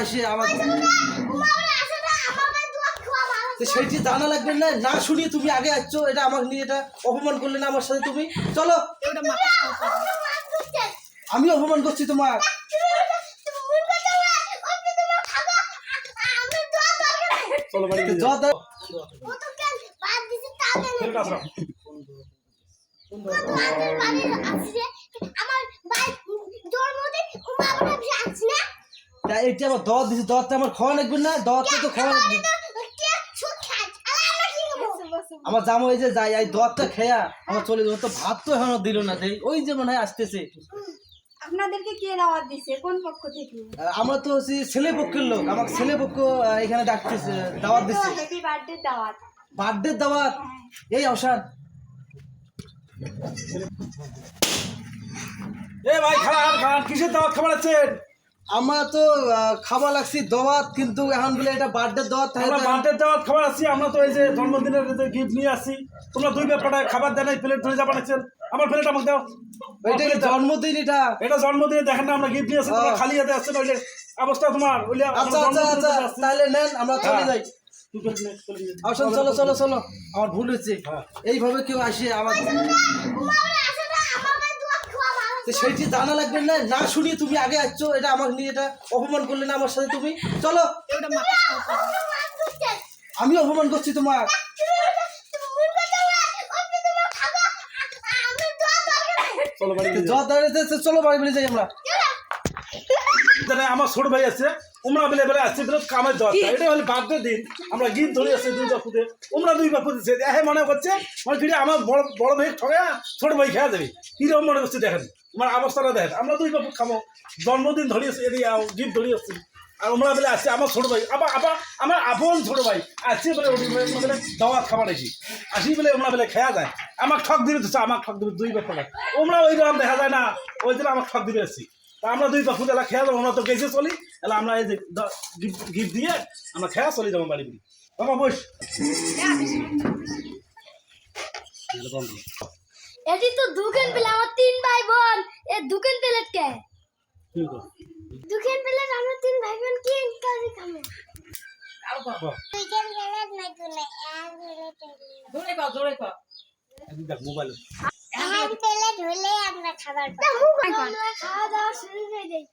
আসে আমার তো সেইটি জানা লাগবে না না শুনিয়ে তুমি আগে আসছো এটা আমাকে নিয়ে এটা অপমান করলে না আমার সাথে তুমি। চলো। আমি অপমান করছি তোমার। চলো বাড়ি তো জ দাও। তা এটা আমার দর দিছি দরটা আমার খাওয়া লাগবে না দরটা তো খাওয়া লাগবে। আমার জামা ওই যে যাই এই দরটা খেয়া আমার চলে যাব তো ভাত তো এখনও দিল না দেই ওই যে মনে হয় আসতেছে। আপনাদেরকে কে দাওয়াত দিছে? কোন পক্ষ থেকে? আমরা তো হচ্ছে ছেলে পক্ষের লোক আমাকে ছেলে পক্ষ এখানে ডাকতেছে দাওয়াত দিচ্ছে হ্যাপি বার্থডে দাওয়াত। বার্থডে দাওয়াত? এই অবসান এ ভাই খান খান কিসের দাওয়াত খাবার আছেন? আমরা তো খাবার লাগছি দাওয়াত কিন্তু এখন বলে এটা বার্থডে দাওয়াত আমরা বার্থডে দাওয়াত খাবার আছি আমরা তো এই যে জন্মদিনের যে গিফট নিয়ে আসি তোমরা দুই ব্যাপারটা খাবার দেন প্লেট ধরে যা বানাচ্ছেন আমার প্লেট আমাকে দাও এটা জন্মদিন এটা এটা জন্মদিনে দেখেন না আমরা গিফট নিয়ে আসি তোমরা। খালি হাতে আসছেন ওইলে অবস্থা তোমার ওইলে আচ্ছা আচ্ছা আচ্ছা। তাহলে নেন আমরা চলে হ্যাঁ। যাই চলে যা। অবসান চলো চলো চলো আমার ভুল হয়েছে হ্যাঁ। এইভাবে কেউ আসে আমার তো সেইটি জানা লাগবে না না শুনিয়ে তুমি আগে আসছো এটা আমাকে নিয়ে এটা অপমান করলে না আমার সাথে তুমি? চলো। আমি অপমান করছি তোমার। চলো বাড়ি তো জ্বর দাঁড়িয়েছে চলো বাড়ি বেরিয়ে যাই আমরা। আমার ছোট ভাই আছে উমরা বেলে বেলে আসছে বিরোধ কামের দরকার। এটা হলে বার্থডে দিন। আমরা গিফট ধরে আসছে দুই বাপুতে উমরা দুই বাপু দিচ্ছে হ্যাঁ মনে করছে মানে ফিরে আমার বড় বড় ভাই ঠগে ছোট ভাই খেয়া দেবে। কীরকম মনে করছে দেখেন। আমার অবস্থাটা দেখেন আমরা দুই বাপু খামো জন্মদিন ধরে আসছি এদিকে গিফট ধরে আসছি আর উমরা বেলে আসছে আমার ছোট ভাই আবার আবার আমার আপন ছোট ভাই আসছে বলে বলে দাওয়াত খাবার আসি আসি বলে উমরা বেলে খেয়া যায়। আমার ঠক দিবে তো আমার ঠক দিবে দুই বাপু ওমরা ওই রকম দেখা যায় না ওই জন্য আমার ঠক দিবে আসছি তা আমরা দুই বাপু এলা খেয়া যাব আমরা তো গেছে চলি এলা আমরা এই যে গিফট দিয়ে আমরা খেয়া চলি যাব বাড়ি বাড়ি। বাবা বস। এটি তো দুকেন পেলে আমার তিন ভাই বোন। এ দুকেন পেলে কে? কি কর? দুকেন পেলে আমরা তিন ভাই বোন কি কাজে দেখ মোবাইলে আমরা খাবার পাবো। খাওয়া দাওয়া শুরু করে দেই